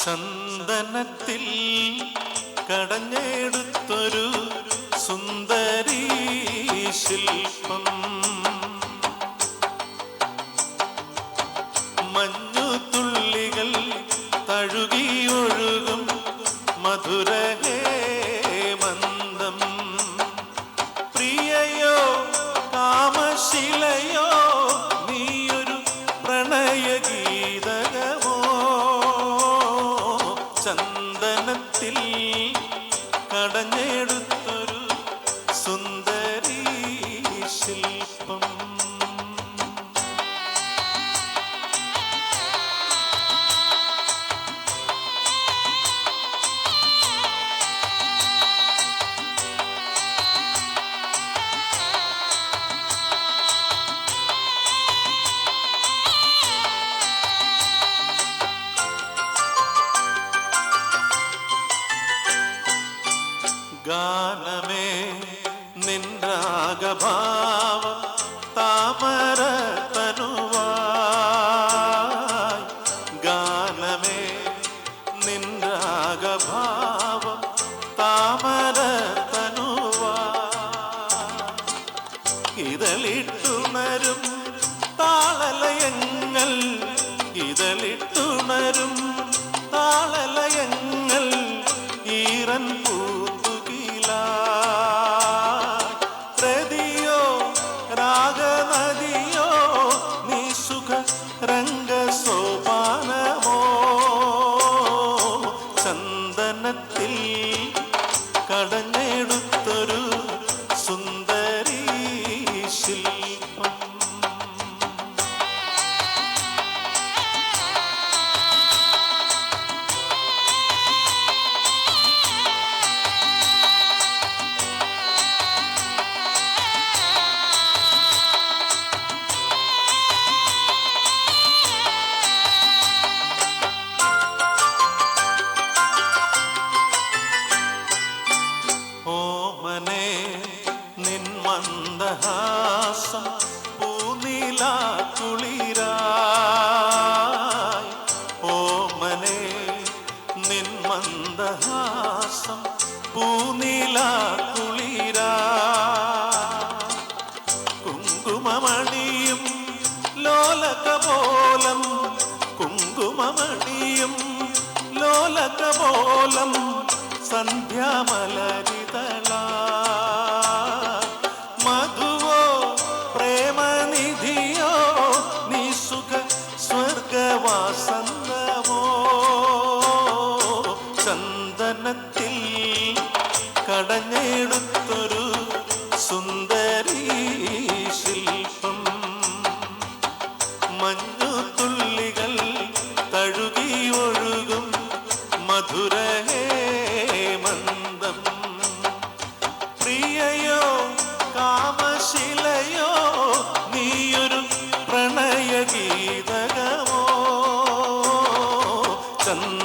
ചന്ദനത്തിൽ കടഞ്ഞെടുത്തൊരു സുന്ദരീ ശില്പം. മഞ്ഞുതുള്ളികൾ തഴുകിയൊഴുകും മധുരഹേ കടഞ്ഞെടുത്തൊരു ഗാനമേ നിന്ദ്രാഗഭാവ താമര തനുവായി ഗാനമേ താളലയങ്ങൾ ഇതളിട്ടുണരും താളലയങ്ങൾ പൂത്തുകില ചന്ദനത്തിൽ കടഞ്ഞെടുത്തൊരു മന്ദഹാസം പൂനില കുളിരായി. ഓമനെ നിൻ മന്ദഹാസം പൂനില കുളിരാ കുങ്കുമമണിയും ലോലകപോലം കുങ്കുമമണിയും ലോലകപോലം സന്ധ്യാമലരിതള ചന്ദനത്തിൽ കടഞ്ഞെടുത്തൊരു സുന്ദരി ശില്പം. മഞ്ഞുതുള്ളികൾ തഴുകി ഒഴുകും മധുരഹേ മന്ദം പ്രിയയോ കാമശിലയോ നീയൊരു പ്രണയഗീതകമോ? കടഞ്ഞ